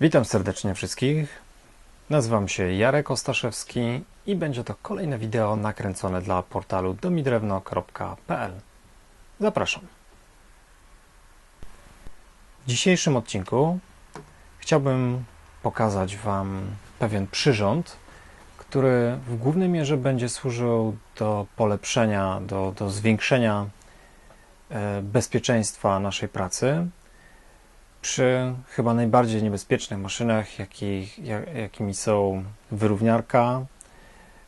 Witam serdecznie wszystkich. Nazywam się Jarek Ostaszewski i będzie to kolejne wideo nakręcone dla portalu domidrewno.pl. Zapraszam. W dzisiejszym odcinku chciałbym pokazać Wam pewien przyrząd, który w głównej mierze będzie służył do polepszenia, do, do zwiększenia e, bezpieczeństwa naszej pracy przy chyba najbardziej niebezpiecznych maszynach, jakich, jak, jakimi są wyrówniarka,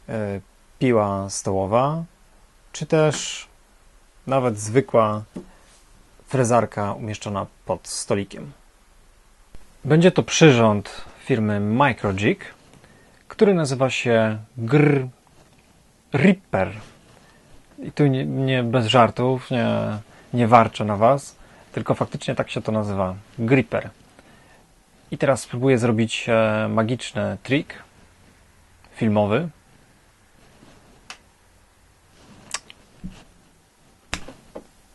e, piła stołowa, czy też nawet zwykła frezarka umieszczona pod stolikiem. Będzie to przyrząd firmy Microjig, który nazywa się Gr Ripper. I tu nie, nie bez żartów, nie, nie warczę na Was, tylko faktycznie tak się to nazywa. Gripper. I teraz spróbuję zrobić e, magiczny trik filmowy.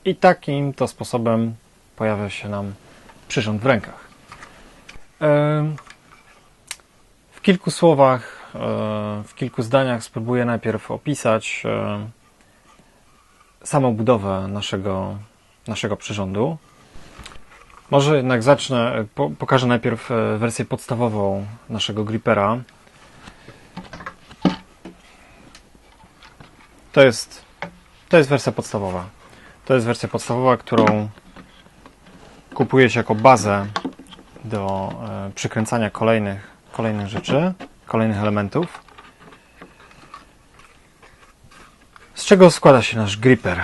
I takim to sposobem pojawia się nam przyrząd w rękach. E, W kilku słowach, e, w kilku zdaniach spróbuję najpierw opisać e, samą budowę naszego, naszego przyrządu. Może jednak zacznę, po, pokażę najpierw e, wersję podstawową naszego gripera. To jest, to jest wersja podstawowa. To jest wersja podstawowa, którą kupuje się jako bazę do e, przykręcania kolejnych, kolejnych rzeczy, kolejnych elementów. Z czego składa się nasz gripper?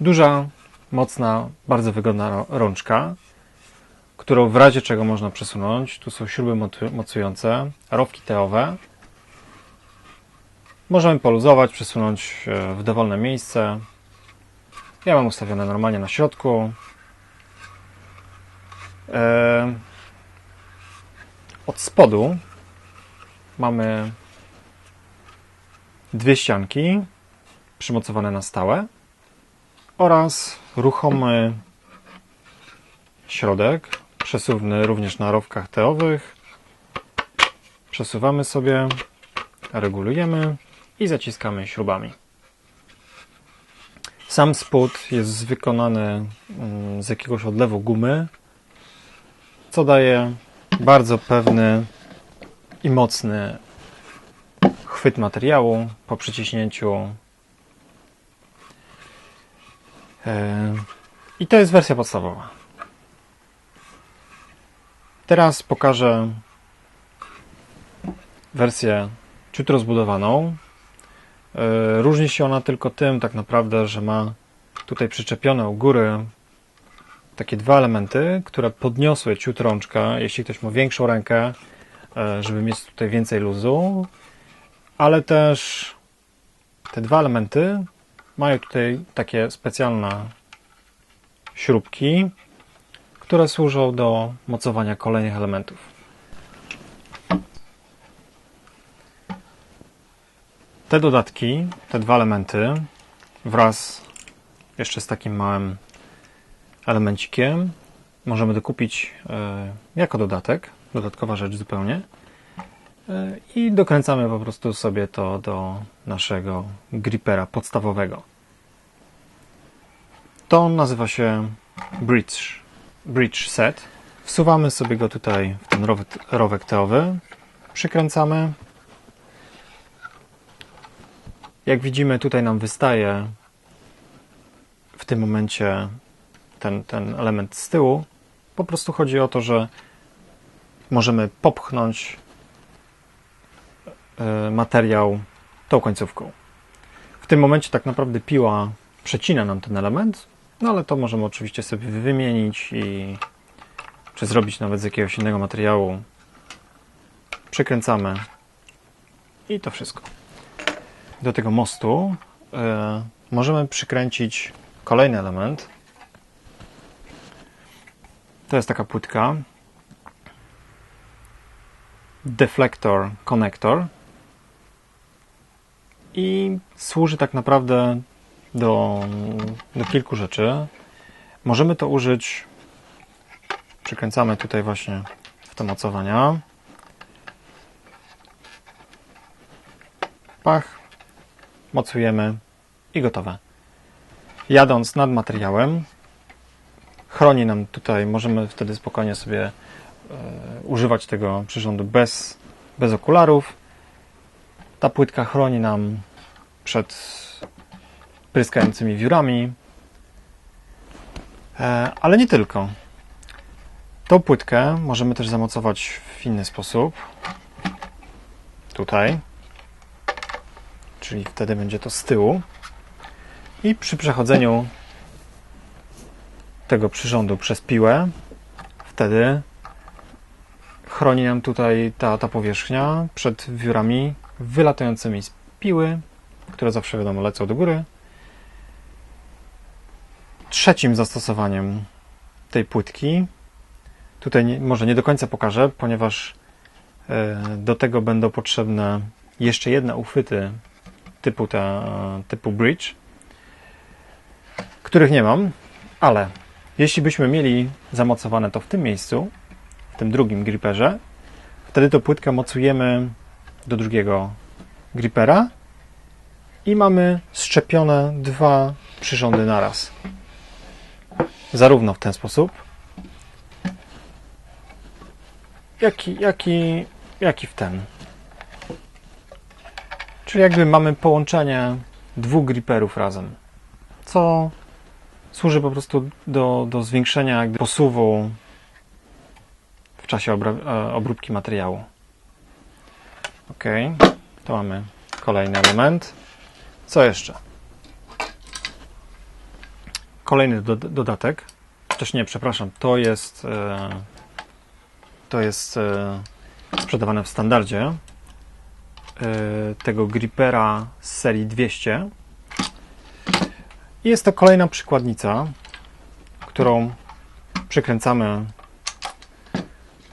Duża, mocna, bardzo wygodna rączka, którą w razie czego można przesunąć. Tu są śruby mocujące, rowki teowe. Możemy poluzować, przesunąć e, w dowolne miejsce. Ja mam ustawione normalnie na środku. E, Od spodu mamy dwie ścianki przymocowane na stałe oraz ruchomy środek, przesuwny również na rowkach teowych. Przesuwamy sobie, regulujemy i zaciskamy śrubami. Sam spód jest wykonany mm, z jakiegoś odlewu gumy, co daje bardzo pewny i mocny chwyt materiału po przyciśnięciu. E, I to jest wersja podstawowa. Teraz pokażę wersję ciut rozbudowaną. E, Różni się ona tylko tym tak naprawdę, że ma tutaj przyczepione u góry takie dwa elementy, które podniosły ciut rączka, jeśli ktoś ma większą rękę, e, żeby mieć tutaj więcej luzu, ale też te dwa elementy mają tutaj takie specjalne śrubki, które służą do mocowania kolejnych elementów. Te dodatki, te dwa elementy, wraz jeszcze z takim małym elemencikiem, możemy dokupić e, jako dodatek, dodatkowa rzecz zupełnie. E, I dokręcamy po prostu sobie to do naszego gripera podstawowego. To nazywa się bridge, bridge set. Wsuwamy sobie go tutaj w ten rowek, rowek teowy, przykręcamy. Jak widzimy, tutaj nam wystaje w tym momencie ten, ten element z tyłu. Po prostu chodzi o to, że możemy popchnąć materiał tą końcówką. W tym momencie tak naprawdę piła przecina nam ten element, no ale to możemy oczywiście sobie wymienić i czy zrobić nawet z jakiegoś innego materiału. Przykręcamy i to wszystko. Do tego mostu e, możemy przykręcić kolejny element. To jest taka płytka. Deflector connector. I służy tak naprawdę do, do kilku rzeczy. Możemy to użyć Przykręcamy tutaj właśnie w te mocowania. Pach, mocujemy i gotowe. Jadąc nad materiałem, chroni nam tutaj, możemy wtedy spokojnie sobie e, używać tego przyrządu bez, bez okularów. Ta płytka chroni nam przed pryskającymi wiórami, E, ale nie tylko. Tą płytkę możemy też zamocować w inny sposób. Tutaj. Czyli wtedy będzie to z tyłu. I przy przechodzeniu tego przyrządu przez piłę, wtedy chroni nam tutaj ta, ta powierzchnia przed wiórami wylatającymi z piły, które zawsze wiadomo lecą do góry. Trzecim zastosowaniem tej płytki, tutaj nie, może nie do końca pokażę, ponieważ e, do tego będą potrzebne jeszcze jedne uchwyty typu, ta, typu bridge, których nie mam, ale jeśli byśmy mieli zamocowane to w tym miejscu, w tym drugim griperze, wtedy to płytkę mocujemy do drugiego gripera i mamy szczepione dwa przyrządy naraz. Zarówno w ten sposób, jak i, jak i, jak i w ten. Czyli jakby mamy połączenie dwóch griperów razem, co służy po prostu do, do zwiększenia jakby posuwu w czasie e, obróbki materiału. Ok, to mamy kolejny element. Co jeszcze? Kolejny do, dodatek. Też nie, przepraszam, to jest e, to jest e, sprzedawane w standardzie e, tego gripera z serii 200. I jest to kolejna przykładnica, którą przykręcamy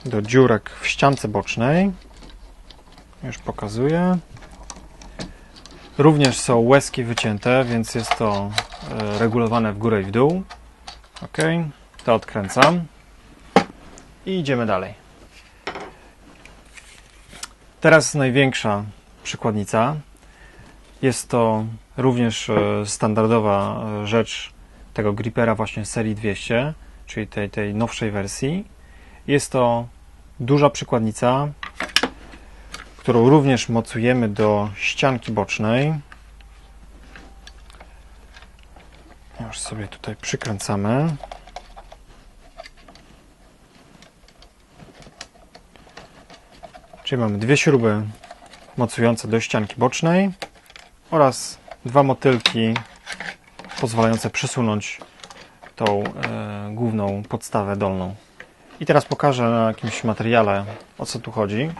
do dziurek w ściance bocznej. Już pokazuję. Również są łezki wycięte, więc jest to e, regulowane w górę i w dół. Ok, to odkręcam i idziemy dalej. Teraz największa przykładnica. Jest to również e, standardowa e, rzecz tego gripera właśnie serii 200, czyli tej, tej nowszej wersji. Jest to duża przykładnica, którą również mocujemy do ścianki bocznej. Już sobie tutaj przykręcamy. Czyli mamy dwie śruby mocujące do ścianki bocznej oraz dwa motylki pozwalające przesunąć tą e, główną podstawę dolną. I teraz pokażę na jakimś materiale o co tu chodzi.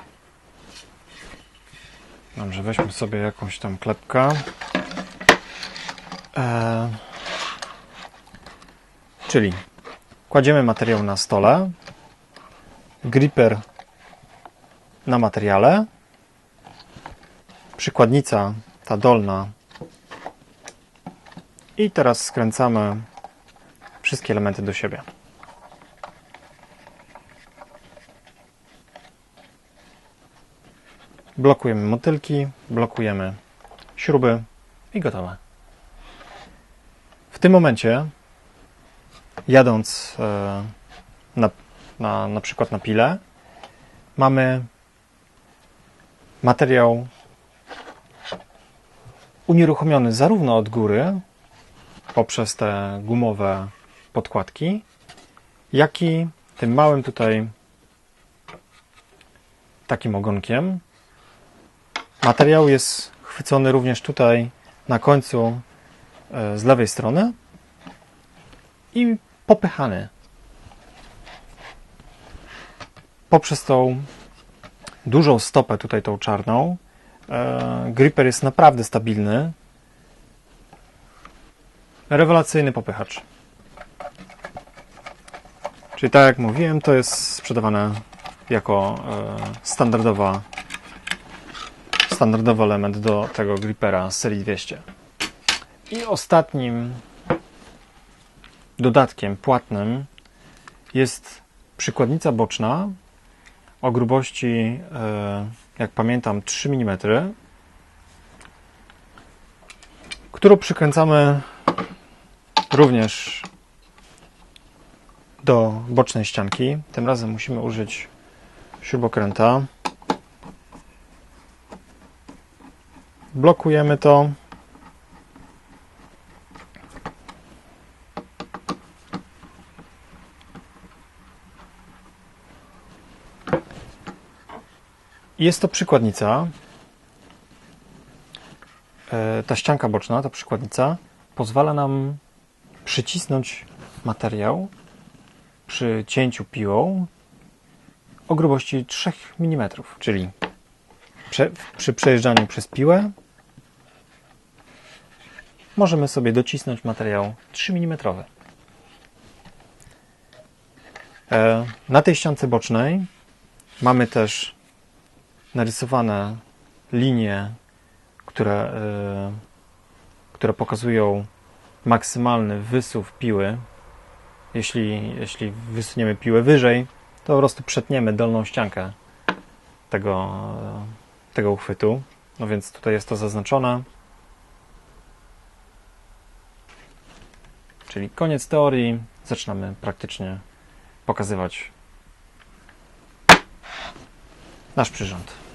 Dobrze, weźmy sobie jakąś tam klepkę. E, czyli kładziemy materiał na stole, gripper na materiale, przykładnica ta dolna i teraz skręcamy wszystkie elementy do siebie. Blokujemy motylki, blokujemy śruby i gotowe. W tym momencie, jadąc e, na, na, na przykład na pile, mamy materiał unieruchomiony zarówno od góry, poprzez te gumowe podkładki, jak i tym małym tutaj takim ogonkiem. Materiał jest chwycony również tutaj na końcu e, z lewej strony i popychany poprzez tą dużą stopę, tutaj tą czarną. E, gripper jest naprawdę stabilny. Rewelacyjny popychacz. Czyli tak jak mówiłem, to jest sprzedawane jako e, standardowa standardowy element do tego gripera z serii 200. I ostatnim dodatkiem płatnym jest przykładnica boczna o grubości, e, jak pamiętam, 3 mm, którą przykręcamy również do bocznej ścianki. Tym razem musimy użyć śrubokręta. Blokujemy to. Jest to przykładnica. E, Ta ścianka boczna, ta przykładnica, pozwala nam przycisnąć materiał przy cięciu piłą o grubości 3 mm, czyli przy przejeżdżaniu przez piłę możemy sobie docisnąć materiał 3 mm. E, Na tej ściance bocznej mamy też narysowane linie, które, e, które pokazują maksymalny wysuw piły. Jeśli, jeśli wysuniemy piłę wyżej, to po prostu przetniemy dolną ściankę tego, tego uchwytu. No więc tutaj jest to zaznaczone. Czyli koniec teorii. Zaczynamy praktycznie pokazywać nasz przyrząd.